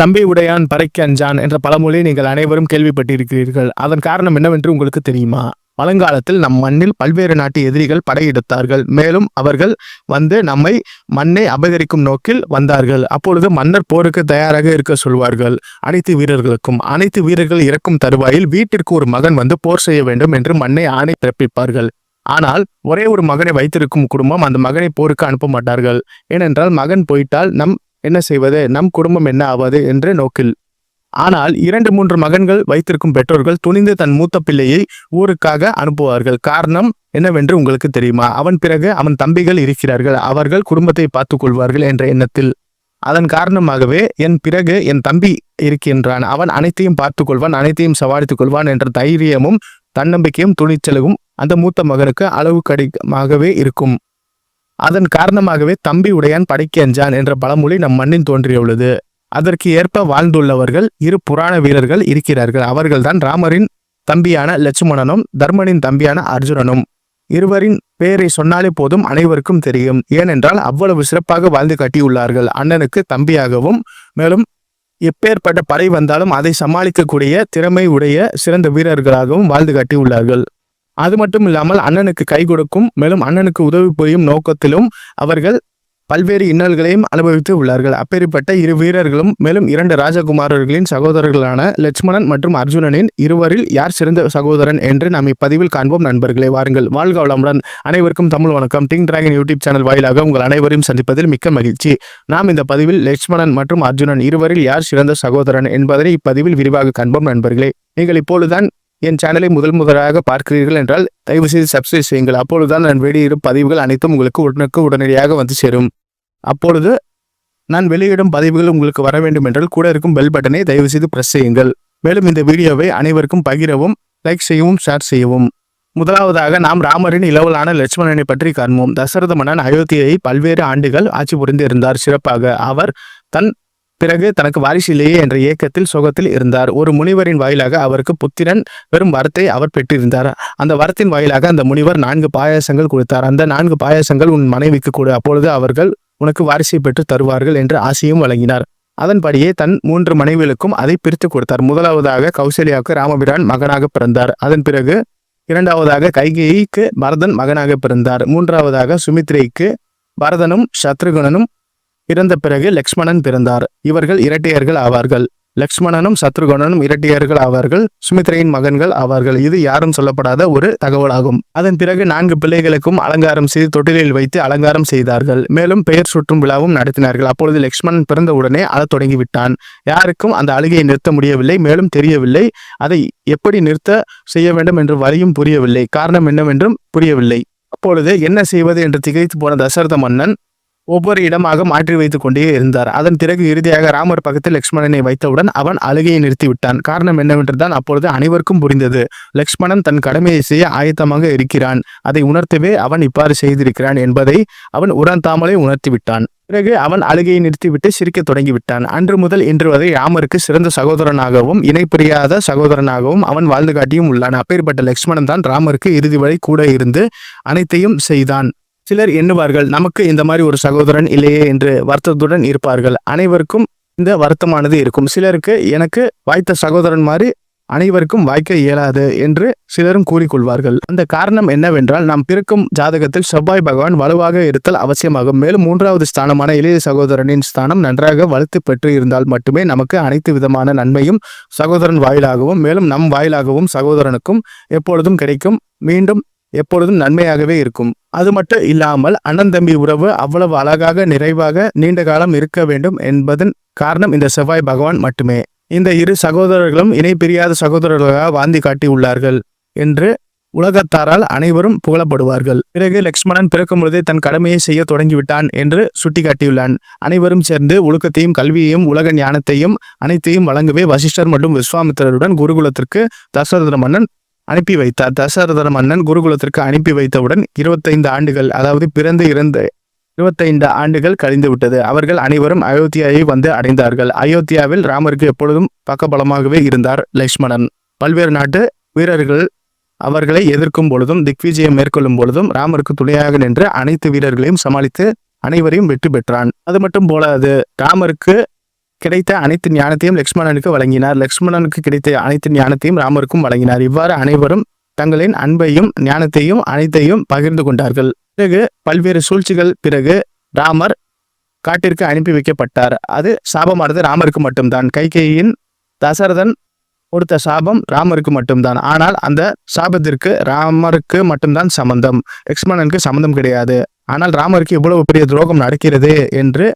தம்பி உடையான் பறைக்கு அஞ்சான் என்ற பழமொழியை நீங்கள் அனைவரும் கேள்விப்பட்டிருக்கிறீர்கள். அதன் காரணம் என்னவென்று உங்களுக்கு தெரியுமா? பழங்காலத்தில் நம் மண்ணில் பல்வேறு நாட்டு எதிரிகள் படையெடுத்தார்கள். மேலும் அவர்கள் வந்து நம்மை மண்ணை அபகரிக்கும் நோக்கில் வந்தார்கள். அப்பொழுது மன்னர் போருக்கு தயாராக இருக்க சொல்வார்கள். அனைத்து வீரர்களுக்கும் அனைத்து வீரர்கள் இறக்கும் தருவாயில் வீட்டிற்கு ஒரு மகன் வந்து போர் செய்ய வேண்டும் என்று மண்ணை ஆணை பிறப்பிப்பார்கள். ஆனால் ஒரே ஒரு மகனை வைத்திருக்கும் குடும்பம் அந்த மகனை போருக்கு அனுப்ப மாட்டார்கள். ஏனென்றால் மகன் போயிட்டால் நம் என்ன செய்வது? நம் குடும்பம் என்ன ஆவது? என்ற நோக்கில். ஆனால் இரண்டு மூன்று மகன்கள் வைத்திருக்கும் பெற்றோர்கள் துணிந்து தன் மூத்த பிள்ளையை ஊருக்காக அனுப்புவார்கள். காரணம் என்னவென்று உங்களுக்கு தெரியுமா? அவன் பிறகு அவன் தம்பிகள் இருக்கிறார்கள். அவர்கள் குடும்பத்தை பார்த்துக் கொள்வார்கள் என்ற எண்ணத்தில். அதன் காரணமாகவே என் பிறகு என் தம்பி இருக்கின்றான். அவன் அனைத்தையும் பார்த்துக் கொள்வான் அனைத்தையும் சமாளித்துக் கொள்வான் என்ற தைரியமும் தன்னம்பிக்கையும் துணிச்சலும் அந்த மூத்த மகனுக்கு அளவு கடிகமாகவே இருக்கும். அதன் காரணமாகவே தம்பி உடையான் படைக்கு அஞ்சான் என்ற பழமொழி நம் மண்ணில் தோன்றியுள்ளது. அதற்கு ஏற்ப வாழ்ந்துள்ளவர்கள் இரு புராண வீரர்கள் இருக்கிறார்கள். அவர்கள்தான் ராமரின் தம்பியான லட்சுமணனும் தர்மனின் தம்பியான அர்ஜுனனும். இருவரின் பெயரை சொன்னாலே போதும் அனைவருக்கும் தெரியும். ஏனென்றால் அவ்வளவு சிறப்பாக வாழ்ந்து காட்டியுள்ளார்கள். அண்ணனுக்கு தம்பியாகவும் மேலும் எப்பேற்பட்ட படை வந்தாலும் அதை சமாளிக்கக்கூடிய திறமை உடைய சிறந்த வீரர்களாகவும் வாழ்ந்து கட்டியுள்ளார்கள். அது மட்டும் இல்லாமல் அண்ணனுக்கு கை கொடுக்கும் மேலும் அண்ணனுக்கு உதவி புரியும் நோக்கத்திலும் அவர்கள் பல்வேறு இன்னல்களையும் அனுபவித்து உள்ளார்கள். அப்பேற்பட்ட இரு வீரர்களும் மேலும் இரண்டு ராஜகுமாரர்களின் சகோதரர்களான லட்சுமணன் மற்றும் அர்ஜுனனின் இருவரில் யார் சிறந்த சகோதரன் என்று நாம் இப்பதிவில் காண்போம். நண்பர்களே வாருங்கள். வாழ்க வளமுடன். அனைவருக்கும் தமிழ் வணக்கம். டிங் டிராகன் யூடியூப் சேனல் வாயிலாக உங்கள் அனைவரையும் சந்திப்பதில் மிக்க மகிழ்ச்சி. நாம் இந்த பதிவில் லட்சுமணன் மற்றும் அர்ஜுனன் இருவரில் யார் சிறந்த சகோதரன் என்பதனை இப்பதிவில் விரிவாக காண்போம். நண்பர்களே நீங்கள் இப்பொழுதுதான் என் சேனலை முதல் முதலாக பார்க்கிறீர்கள் என்றால் தயவு செய்து சப்ஸ்கிரைப் செய்யுங்கள். அப்பொழுதுதான் நான் வெளியிடும் பதிவுகள் அனைத்தும் உங்களுக்கு உடனுக்கு உடனடியாக வந்து சேரும். அப்பொழுது நான் வெளியிடும் பதிவுகள் உங்களுக்கு வர வேண்டும் என்றால் கூட இருக்கும் பெல் பட்டனை தயவு செய்து பிரஸ் செய்யுங்கள். மேலும் இந்த வீடியோவை அனைவருக்கும் பகிரவும் லைக் செய்யவும் ஷேர் செய்யவும். முதலாவதாக நாம் ராமரின் இளவலான லட்சுமணனை பற்றி காண்போம். தசரத மன்னன் அயோத்தியை பல்வேறு ஆண்டுகள் ஆட்சி புரிந்து இருந்தார். சிறப்பாக அவர் தன் பிறகு தனக்கு வாரிசு இல்லையே என்ற ஏக்கத்தில் சோகத்தில் இருந்தார். ஒரு முனிவரின் வாயிலாக அவருக்கு புத்திரன் வெறும் வரத்தை அவர் பெற்றிருந்தார். அந்த வரத்தின் வாயிலாக அந்த முனிவர் நான்கு பாயாசங்கள் கொடுத்தார். அந்த நான்கு பாயாசங்கள் உன் மனைவிக்கு கொடு. அப்பொழுது அவர்கள் உனக்கு வாரிசை பெற்று தருவார்கள் என்று ஆசையும் வழங்கினார். அதன்படியே தன் மூன்று மனைவிகளுக்கும் அதை பிரித்து கொடுத்தார். முதலாவதாக கௌசல்யாவுக்கு ராமபிரான் மகனாக பிறந்தார். அதன் பிறகு இரண்டாவதாக கைகேயிக்கு பரதன் மகனாக பிறந்தார். மூன்றாவதாக சுமித்ரைக்கு பரதனும் சத்ருகுணனும் இறந்த பிறகு லக்ஷ்மணன் பிறந்தார். இவர்கள் இரட்டையர்கள் ஆவார்கள். லக்ஷ்மணனும் சத்ருகணனும் இரட்டையர்கள் ஆவார்கள். சுமித்ரையின் மகன்கள் ஆவார்கள். இது யாரும் சொல்லப்படாத ஒரு தகவலாகும். அதன் பிறகு நான்கு பிள்ளைகளுக்கும் அலங்காரம் செய்து தொட்டிலில் வைத்து அலங்காரம் செய்தார்கள். மேலும் பெயர் சுற்றும் விழாவும் நடத்தினார்கள். அப்பொழுது லக்ஷ்மணன் பிறந்த உடனே அழத் தொடங்கிவிட்டான். யாருக்கும் அந்த அழுகையை நிறுத்த முடியவில்லை. மேலும் தெரியவில்லை. அதை எப்படி நிறுத்த செய்ய வேண்டும் என்று வழியும் புரியவில்லை. காரணம் என்னவென்றும் புரியவில்லை. அப்பொழுது என்ன செய்வது என்று திகைத்து போன தசரத மன்னன் ஒவ்வொரு இடமாக மாற்றி வைத்துக் கொண்டே இருந்தார். அதன் பிறகு இறுதியாக ராமர் பக்கத்தில் லக்ஷ்மணனை வைத்தவுடன் அவன் அழுகையை நிறுத்திவிட்டான் காரணம் என்னவென்றுதான் அப்பொழுது அனைவருக்கும் புரிந்தது. லக்ஷ்மணன் தன் கடமையை செய்ய ஆயத்தமாக இருக்கிறான். அதை உணர்த்தவே அவன் இவ்வாறு செய்திருக்கிறான் என்பதை அவன் உணர்த்தாமலே உணர்த்திவிட்டான் பிறகு அவன் அழுகையை நிறுத்திவிட்டு சிரிக்கத் தொடங்கிவிட்டான் அன்று முதல் இன்று வரை ராமருக்கு சிறந்த சகோதரனாகவும் இணைப்பிரியாத சகோதரனாகவும் அவன் வாழ்ந்து காட்டியும் உள்ளான். அப்பேற்பட்ட லக்ஷ்மணன் தான் ராமருக்கு இறுதி வரை கூட இருந்து அனைத்தையும் செய்தான். சிலர் எண்ணுவார்கள் நமக்கு இந்த மாதிரி ஒரு சகோதரன் இல்லையே என்று வருத்தத்துடன் இருப்பார்கள். அனைவருக்கும் இந்த வருத்தமானது இருக்கும். சிலருக்கு எனக்கு வாய்த்த சகோதரன் மாதிரி அனைவருக்கும் வாய்க்க இயலாது என்று சிலரும் கூறிக்கொள்வார்கள். அந்த காரணம் என்னவென்றால் நாம் பிறக்கும் ஜாதகத்தில் செவ்வாய் பகவான் வலுவாக இருத்தல் அவசியமாகும். மேலும் மூன்றாவது ஸ்தானமான இளைய சகோதரனின் ஸ்தானம் நன்றாக வலுத்து பெற்று இருந்தால் மட்டுமே நமக்கு அனைத்து விதமான நன்மையும் சகோதரன் வாயிலாகவும் மேலும் நம் வாயிலாகவும் சகோதரனுக்கும் எப்பொழுதும் கிடைக்கும். மீண்டும் எப்பொழுதும் நன்மையாகவே இருக்கும். அது மட்டும் இல்லாமல் அண்ணன் தம்பி உறவு அவ்வளவு அழகாக நிறைவாக நீண்ட காலம் இருக்க வேண்டும் என்பதன் காரணம் இந்த செவ்வாய் பகவான் மட்டுமே. இந்த இரு சகோதரர்களும் இணை பிரியாத சகோதரர்களாக காட்டி காட்டியுள்ளார்கள் என்று உலகத்தாரால் அனைவரும் புகழப்படுவார்கள். பிறகு லக்ஷ்மணன் பிறக்கும் பொழுதே தன் கடமையை செய்ய தொடங்கிவிட்டான் என்று சுட்டிக்காட்டியுள்ளான். அனைவரும் சேர்ந்து ஒழுக்கத்தையும் கல்வியையும் உலக ஞானத்தையும் அனைத்தையும் வழங்கவே வசிஷ்டர் மற்றும் விஸ்வாமித்திரருடன் குருகுலத்திற்கு தசரத மன்னன் அனுப்பி வைத்தார் தசரத மன்னன் குருகுலத்திற்கு அனுப்பி வைத்தவுடன் இருபத்தைந்து ஆண்டுகள் அதாவது பிறந்து இறந்த இருபத்தைந்து ஆண்டுகள் கழிந்து விட்டது. அவர்கள் அனைவரும் அயோத்தியாவை வந்து அடைந்தார்கள். அயோத்தியாவில் ராமருக்கு எப்பொழுதும் பக்கபலமாகவே இருந்தார் லக்ஷ்மணன். பல்வேறு நாட்டு வீரர்கள் அவர்களை எதிர்க்கும் பொழுதும் திக்விஜயம் மேற்கொள்ளும் பொழுதும் ராமருக்கு துணையாக நின்று அனைத்து வீரர்களையும் சமாளித்து அனைவரையும் வெற்றி பெற்றான். அது மட்டும் போலாது ராமருக்கு கிடைத்த அனைத்து ஞானத்தையும் லக்ஷ்மணனுக்கு வழங்கினார். லக்ஷ்மணனுக்கு கிடைத்த அனைத்து ஞானத்தையும் ராமருக்கும் வழங்கினார். இவ்வாறு அனைவரும் தங்களின் அன்பையும் ஞானத்தையும் அனைத்தையும் பகிர்ந்து கொண்டார்கள். பிறகு பல்வேறு சூழ்ச்சிகள் பிறகு ராமர் காட்டிற்கு அனுப்பி வைக்கப்பட்டார். அது சாபமானது ராமருக்கு மட்டும்தான். கைகையின் தசரதன் கொடுத்த சாபம் ராமருக்கு மட்டும்தான். ஆனால் அந்த சாபத்திற்கு ராமருக்கு மட்டும்தான் சம்பந்தம். லக்ஷ்மணனுக்கு சம்பந்தம் கிடையாது. ஆனால் ராமருக்கு இவ்வளவு பெரிய துரோகம் நடக்கிறது என்று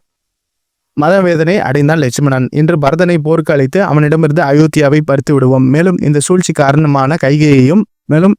மதவேதனை அடைந்தான் லட்சுமணன். இன்று பரதனை போருக்கு அழைத்து அவனிடமிருந்து அயோத்தியாவை பறித்து விடுவோம். மேலும் இந்த சூழ்ச்சி காரணமான கைகையையும் மேலும்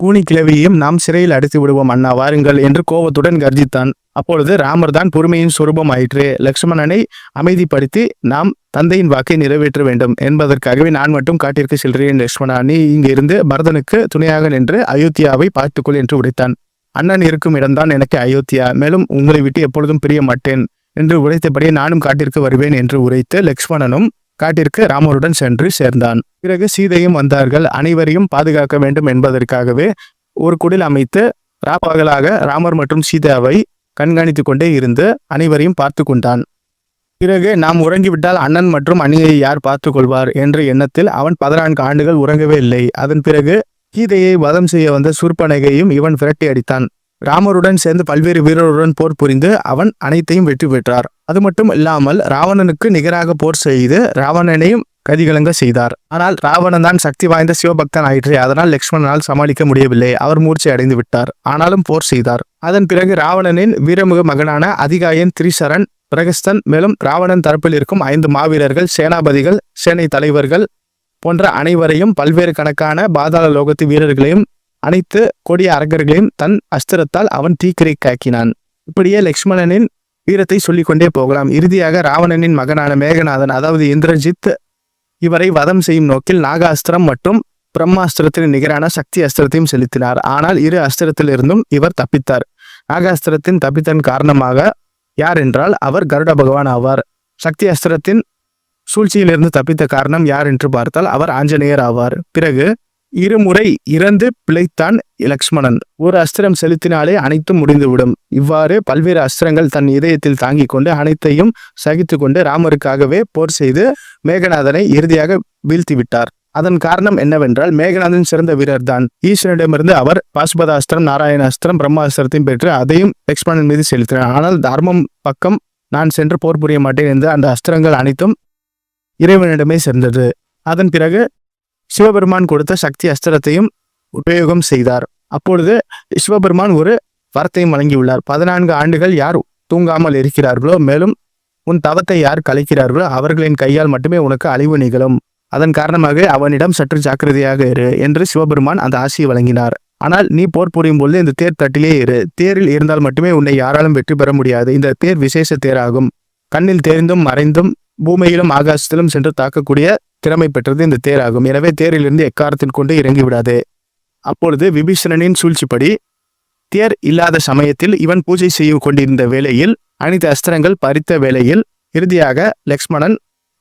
கூனி கிழவியையும் நாம் சிறையில் அடைத்து விடுவோம். அண்ணா வாருங்கள் என்று கோபத்துடன் கர்ஜித்தான். அப்பொழுது ராமர் தான் பொறுமையின் சுரூபம் ஆயிற்று. லக்ஷ்மணனை அமைதிப்படுத்தி நாம் தந்தையின் வாக்கை நிறைவேற்ற வேண்டும். என்பதற்காகவே நான் மட்டும் காட்டிற்கு செல்கிறேன் லக்ஷ்மணா நீ இங்கிருந்து பரதனுக்கு துணையாக நின்று அயோத்தியாவை பார்த்துக்கொள் என்று உடைத்தான். அண்ணன் இருக்கும் இடம்தான் எனக்கு அயோத்தியா. மேலும் உங்களை விட்டு எப்பொழுதும் பிரிய மாட்டேன். என்று உரைத்தபடியே நானும் காட்டிற்கு வருவேன் என்று உரைத்து லக்ஷ்மணனும் காட்டிற்கு ராமருடன் சென்று சேர்ந்தான். பிறகு சீதையும் வந்தார்கள். அனைவரையும் பாதுகாக்க வேண்டும் என்பதற்காகவே ஒரு குடில் அமைத்து ராப்பகலாக ராமர் மற்றும் சீதாவை கண்காணித்து கொண்டே இருந்து அனைவரையும் பார்த்து கொண்டான். பிறகு நாம் உறங்கிவிட்டால் அண்ணன் மற்றும் அண்ணியை யார் பார்த்து கொள்வார் என்ற எண்ணத்தில் அவன் பதினான்கு ஆண்டுகள் உறங்கவே இல்லை. அதன் பிறகு கீதையை வதம் செய்ய வந்த சூர்பனகையும் இவன் விரட்டி அடித்தான். ராமருடன் சேர்ந்து பல்வேறு வீரருடன் போர் புரிந்து அவன் அனைத்தையும் வெற்றி பெற்றார். அது மட்டும் இல்லாமல் ராவணனுக்கு நிகராக போர் செய்து ராவணனையும் கதிகலங்க செய்தார். ஆனால் ராவணன் தான் சக்தி வாய்ந்த சிவபக்தன் ஆயிற்று. அதனால் லக்ஷ்மணனால் சமாளிக்க முடியவில்லை. அவர் மூர்ச்சை அடைந்து விட்டார். ஆனாலும் போர் செய்தார். அதன் பிறகு ராவணனின் வீரமுக மகனான அதிகாயன் திரிசரன் பிரகஸ்தன் மேலும் ராவணன் தரப்பில் இருக்கும் ஐந்து மாவீரர்கள் சேனாபதிகள் சேனை தலைவர்கள் போன்ற அனைவரையும் பல்வேறு கணக்கான பாதாள லோகத்து வீரர்களையும் அனைத்து கொடிய அரங்கர்களையும் தன் அஸ்திரத்தால் அவன் தீக்கிரை காக்கினான். இப்படியே லக்ஷ்மணனின் வீரத்தை சொல்லிக்கொண்டே போகலாம். இறுதியாக ராவணனின் மகனான மேகநாதன் அதாவது இந்திரஜித் இவரை வதம் செய்யும் நோக்கில் நாகாஸ்திரம் மற்றும் பிரம்மாஸ்திரத்தின் நிகரான சக்தி அஸ்திரத்தையும் செலுத்தினார். ஆனால் இரு அஸ்திரத்திலிருந்தும் இவர் தப்பித்தார். நாகாஸ்திரத்தின் தப்பித்தன் காரணமாக யார் என்றால் அவர் கருட பகவான் ஆவார். சக்தி அஸ்திரத்தின் சூழ்ச்சியிலிருந்து தப்பித்த காரணம் யார் என்று பார்த்தால் அவர் ஆஞ்சநேயர் ஆவார். பிறகு இருமுறை இறந்து பிழைத்தான் லக்ஷ்மணன். ஒரு அஸ்திரம் செலுத்தினாலே அனைத்தும் முடிந்துவிடும். இவ்வாறு பல்வேறு அஸ்திரங்கள் தன் இதயத்தில் தாங்கிக் கொண்டு அனைத்தையும் சகித்து கொண்டு ராமருக்காகவே போர் செய்து மேகநாதனை இறுதியாக வீழ்த்திவிட்டார். அதன் காரணம் என்னவென்றால் மேகநாதன் சிறந்த வீரர் தான் ஈஸ்வரனிடமிருந்து அவர் பாசுபதாஸ்திரம் நாராயணாஸ்திரம் பிரம்மாஸ்திரத்தையும் பெற்று அதையும் லக்ஷ்மணன் மீது செலுத்தினார். ஆனால் தர்மம் பக்கம் நான் சென்று போர் புரிய மாட்டேன் என்று அந்த அஸ்திரங்கள் அனைத்தும் இறைவனிடமே சேர்ந்தது. அதன் பிறகு சிவபெருமான் கொடுத்த சக்தி அஸ்திரத்தையும் உபயோகம் செய்தார். அப்பொழுது சிவபெருமான் ஒரு வரத்தையும் வழங்கியுள்ளார். பதினான்கு ஆண்டுகள் யார் தூங்காமல் இருக்கிறார்களோ மேலும் உன் தவத்தை யார் கலைக்கிறார்களோ அவர்களின் கையால் மட்டுமே உனக்கு அழிவு நிகழும். அதன் காரணமாக அவனிடம் சற்று ஜாக்கிரதையாக இரு என்று சிவபெருமான் அந்த ஆசையை வழங்கினார். ஆனால் நீ போர் புரியும் பொழுது இந்த தேர் தட்டிலே இரு. தேரில் இருந்தால் மட்டுமே உன்னை யாராலும் வெற்றி பெற முடியாது. இந்த தேர் விசேஷ தேராகும். கண்ணில் தெரிந்தும் மறைந்தும் பூமியிலும் ஆகாசத்திலும் சென்று தாக்கக்கூடிய திறமை பெற்றது இந்த தேராகும். எனவே தேரிலிருந்து எக்காரத்தில் கொண்டு இறங்கிவிடாது அப்பொழுது விபீஷணனின் சூழ்ச்சிப்படி தேர் இல்லாத சமயத்தில் இவன் பூஜை செய்து கொண்டிருந்த வேளையில் அனைத்து அஸ்திரங்கள் பறித்த வேளையில் இறுதியாக லக்ஷ்மணன்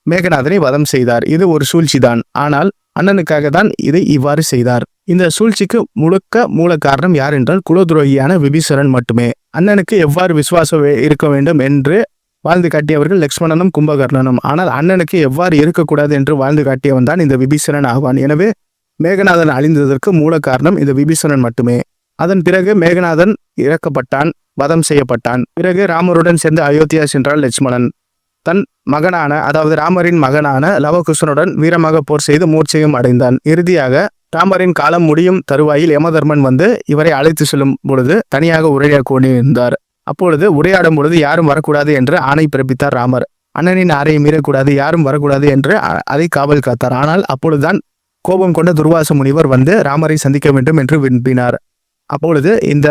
மேகநாதனை வதம் செய்தார். இது ஒரு சூழ்ச்சிதான். ஆனால் அண்ணனுக்காக தான் இதை இவ்வாறு செய்தார். இந்த சூழ்ச்சிக்கு முழுக்க மூல காரணம் யார் என்றால் குலதுரோகியான விபீஷணன் மட்டுமே. அண்ணனுக்கு எவ்வாறு விசுவாசம் இருக்க வேண்டும் என்று வாழ்ந்து காட்டியவர்கள் லக்ஷ்மணனும் கும்பகர்ணனும். ஆனால் அண்ணனுக்கு எவ்வாறு இருக்கக்கூடாது என்று வாழ்ந்து காட்டியவன் தான் இந்த விபீஷணன் ஆவான். எனவே மேகநாதன் அழிந்ததற்கு மூல காரணம் இந்த விபீஷணன் மட்டுமே. அதன் பிறகு மேகநாதன் இறக்கப்பட்டான் வதம் செய்யப்பட்டான். பிறகு ராமருடன் சேர்ந்து அயோத்தியா சென்றால் லட்சுமணன் தன் மகனான அதாவது ராமரின் மகனான லவகுஷனுடன் வீரமாக போர் செய்து மூர்ச்சையும் அடைந்தான். இறுதியாக ராமரின் காலம் முடியும் தருவாயில் யமதர்மன் வந்து இவரை அழைத்து செல்லும் பொழுது தனியாக உரையாட கொண்டிருந்தார். அப்பொழுது உரையாடும் பொழுது யாரும் வரக்கூடாது என்று ஆணை பிறப்பித்தார் ராமர். அண்ணனின் ஆரையை மீறக்கூடாது யாரும் வரக்கூடாது என்று அதை காவல் காத்தார். ஆனால் அப்பொழுதுதான் கோபம் கொண்ட துர்வாச முனிவர் வந்து ராமரை சந்திக்க வேண்டும் என்று விரும்பினார். அப்பொழுது இந்த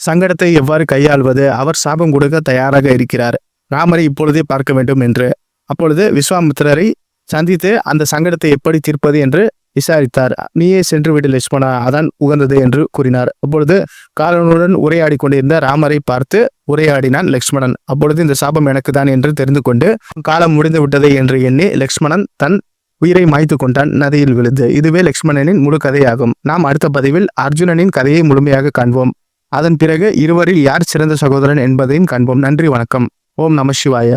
சங்கடத்தை எவ்வாறு கையாள்வது? அவர் சாபம் கொடுக்க தயாராக இருக்கிறார். ராமரை இப்பொழுதே பார்க்க வேண்டும் என்று. அப்பொழுது விஸ்வாமித்திரரை சந்தித்து அந்த சங்கடத்தை எப்படி தீர்ப்பது என்று விசாரித்தார். நீயே சென்று விடு லட்சுமணா அதான் உகந்தது என்று கூறினார். அப்பொழுது காலனுடன் உரையாடி கொண்டிருந்த ராமரை பார்த்து உரையாடினான் லக்ஷ்மணன் அப்பொழுது இந்த சாபம் எனக்கு தான் என்று தெரிந்து கொண்டு காலம் முடிந்து விட்டதை என்று எண்ணி லக்ஷ்மணன் தன் உயிரை மாய்த்து கொண்டான். நதியில் விழுந்து. இதுவே லக்ஷ்மணனின் முழு கதையாகும். நாம் அடுத்த பதிவில் அர்ஜுனனின் கதையை முழுமையாக காண்போம். அதன் பிறகு இருவரில் யார் சிறந்த சகோதரன் என்பதையும் காண்போம். நன்றி வணக்கம். ஓம் நம சிவாய.